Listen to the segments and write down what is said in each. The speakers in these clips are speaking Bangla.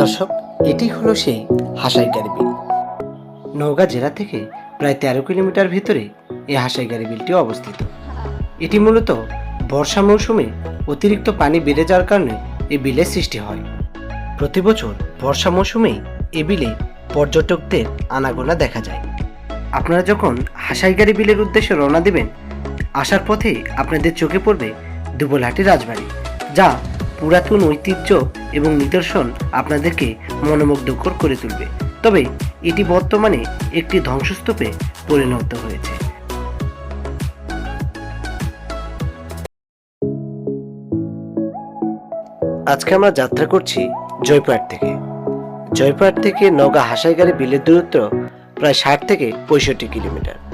দর্শক, এটি হলো সেই হাসাইগাড়ি বিল। নওগাঁ জেলা থেকে প্রায় তেরো কিলোমিটার ভিতরে এই হাসাইগাড়ি বিলটি অবস্থিত। এটি মূলত বর্ষা মৌসুমে অতিরিক্ত পানি বেড়ে যাওয়ার কারণে এই বিলের সৃষ্টি হয়। প্রতি বছর বর্ষা মৌসুমেই এ বিলে পর্যটকদের আনাগোনা দেখা যায়। আপনারা যখন হাসাইগাড়ি বিলের উদ্দেশ্যে রওনা দেবেন, আসার পথে আপনাদের চোখে পড়বে দুবলহাটি রাজবাড়ি, যা পুরাতন ঐতিহ্য এবং নিদর্শন আপনাদেরকে মনোমুগ্ধকর করে তুলবে। তবে এটি বর্তমানে একটি ধ্বংসস্তূপে পরিণত হয়েছে। আজকে আমরা যাত্রা করছি জয়পুরহাট থেকে। জয়পুরহাট থেকে নগা হাসাইগাড়ি বিলের দূরত্ব প্রায় ষাট থেকে পঁয়ষট্টি কিলোমিটার।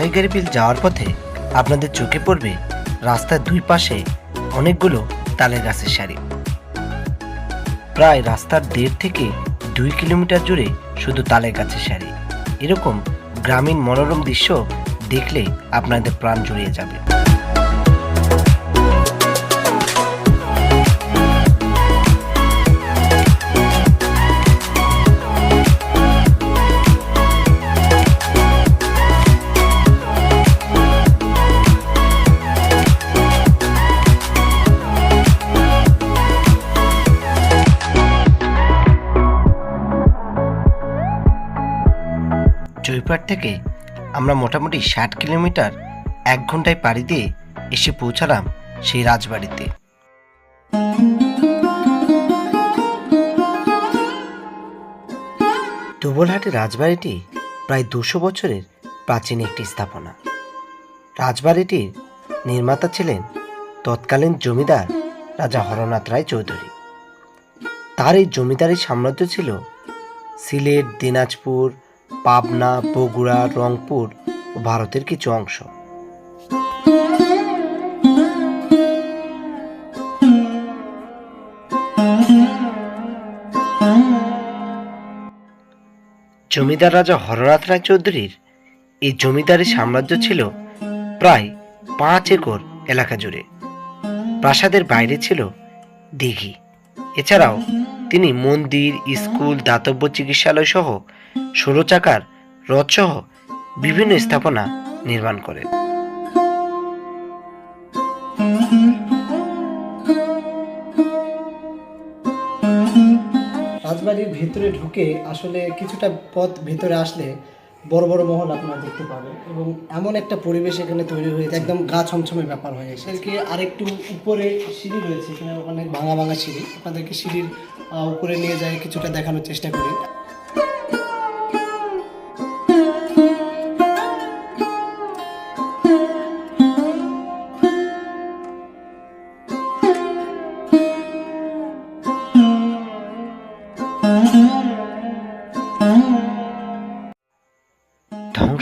হাসাইগাড়ি বিল যাওয়ার পথে আপনাদের চোখে পড়বে রাস্তার দুই পাশে অনেকগুলো তালের গাছের সারি। প্রায় রাস্তার দেড় থেকে দুই কিলোমিটার জুড়ে শুধু তালের গাছের সারি। এরকম গ্রামীণ মনোরম দৃশ্য দেখলে আপনাদের প্রাণ জুড়িয়ে যাবে। জয়পুরহাট থেকে আমরা মোটামুটি ষাট কিলোমিটার এক ঘন্টায় পাড়ি দিয়ে এসে পৌঁছালাম সেই রাজবাড়িতে। দুবলহাটের রাজবাড়িটি প্রায় দুশো বছরের প্রাচীন একটি স্থাপনা। রাজবাড়িটির নির্মাতা ছিলেন তৎকালীন জমিদার রাজা হরনাথ রায় চৌধুরী। তার এই জমিদারি সাম্রাজ্য ছিল সিলেট, দিনাজপুর পাবনা, বগুড়া, রংপুর ও ভারতের কিছু অংশ। জমিদার রাজা হরনাথ রায় চৌধুরীর এই জমিদারি সাম্রাজ্য ছিল প্রায় পাঁচ একর এলাকা জুড়ে। প্রাসাদের বাইরে ছিল দিঘি। এছাড়াও তিনি মন্দির, স্কুল, দাতব্য চিকিৎসালয় সহ ষোলো চাকার রথসহ বিভিন্ন স্থাপনা নির্মাণ করেন রাজবাড়ির ভেতরে ঢুকে আসলে কিছুটা পথ ভেতরে আসলে বড় বড় মহল আপনারা দেখতে পাবেন এবং এমন একটা পরিবেশ এখানে তৈরি হয়েছে, একদম গা ছমছমে ব্যাপার হয়ে গেছে এদেরকে আরেকটু উপরে সিঁড়ি রয়েছে, এখানে অনেক ভাঙা ভাঙা সিঁড়ি। আপনাদেরকে সিঁড়ির উপরে নিয়ে যায় কিছুটা দেখানোর চেষ্টা করি।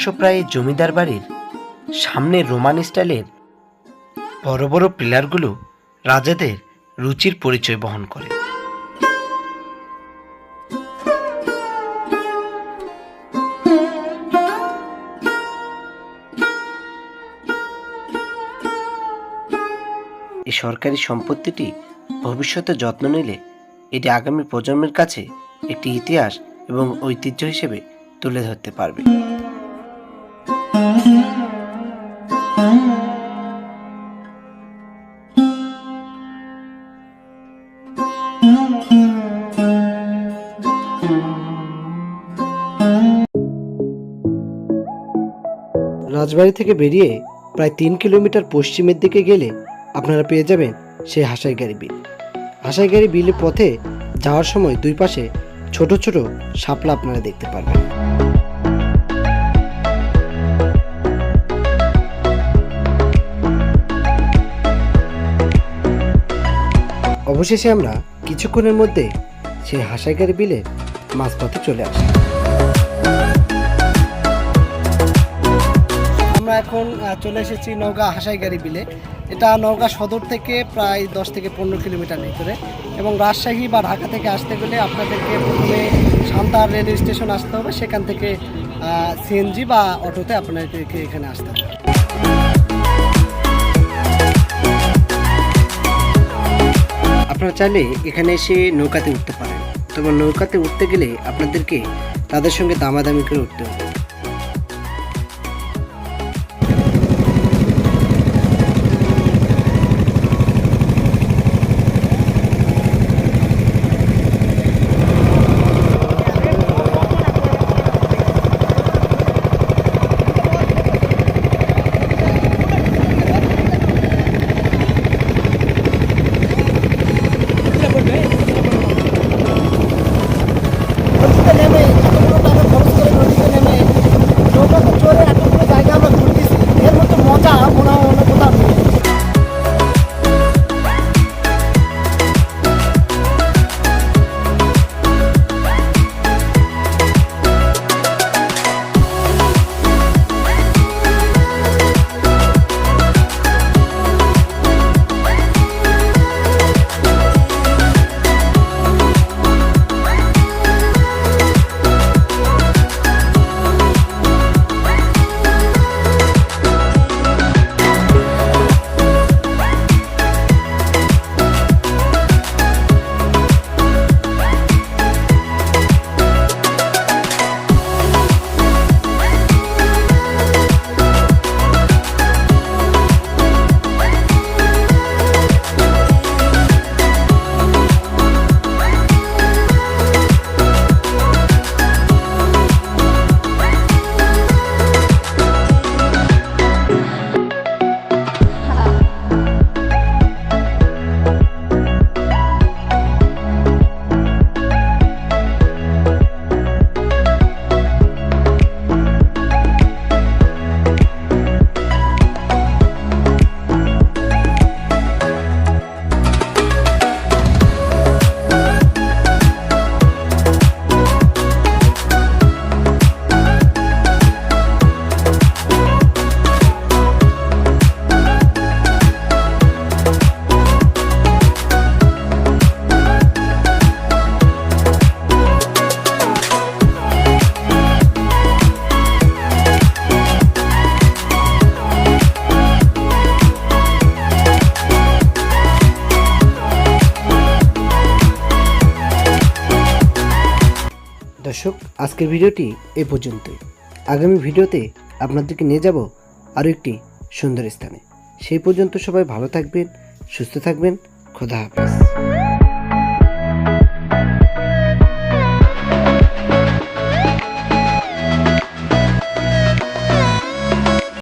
ধ্বংসপ্রায় জমিদার বাড়ির সামনে রোমান স্টাইলের বড় বড় পিলারগুলো রাজাদের রুচির পরিচয় বহন করে। এই সরকারি সম্পত্তিটি ভবিষ্যতে যত্ন নিলে এটি আগামী প্রজন্মের কাছে একটি ইতিহাস এবং ঐতিহ্য হিসেবে তুলে ধরতে পারবে। রাজবাড়ি থেকে বেরিয়ে প্রায় তিন কিলোমিটার পশ্চিমের দিকে গেলে আপনারা পেয়ে যাবেন সেই হাসাইগাড়ি বিল। হাসাইগাড়ি বিলের পথে যাওয়ার সময় দুই পাশে ছোট ছোট শাপলা আপনারা দেখতে পারবেন। অবশেষে আমরা কিছুক্ষণের মধ্যে সেই হাসাইগাড়ি বিলের মাঝপথে চলে আসে। আমরা এখন চলে এসেছি নওগাঁ হাসাইগাড়ি বিলে। এটা নওগাঁ সদর থেকে প্রায় দশ থেকে পনেরো কিলোমিটার ভিতরে এবং রাজশাহী বা ঢাকা থেকে আসতে গেলে আপনাদেরকে প্রথমে সান্তার রেল স্টেশন আসতে হবে। সেখান থেকে সিএনজি বা অটোতে আপনাদেরকে এখানে আসতে হবে। আপনারা চাইলে এখানে এসে নৌকাতে উঠতে পারেন। তবে নৌকাতে উঠতে গেলে আপনাদেরকে তাদের সঙ্গে দামাদামি করে উঠতে হবে। আজকের ভিডিওটি এ পর্যন্তই। আগামী ভিডিওতে আপনাদেরকে নিয়ে যাব আরও একটি সুন্দর স্থানে। সেই পর্যন্ত সবাই ভালো থাকবেন, সুস্থ থাকবেন, খোদা হাফেজ।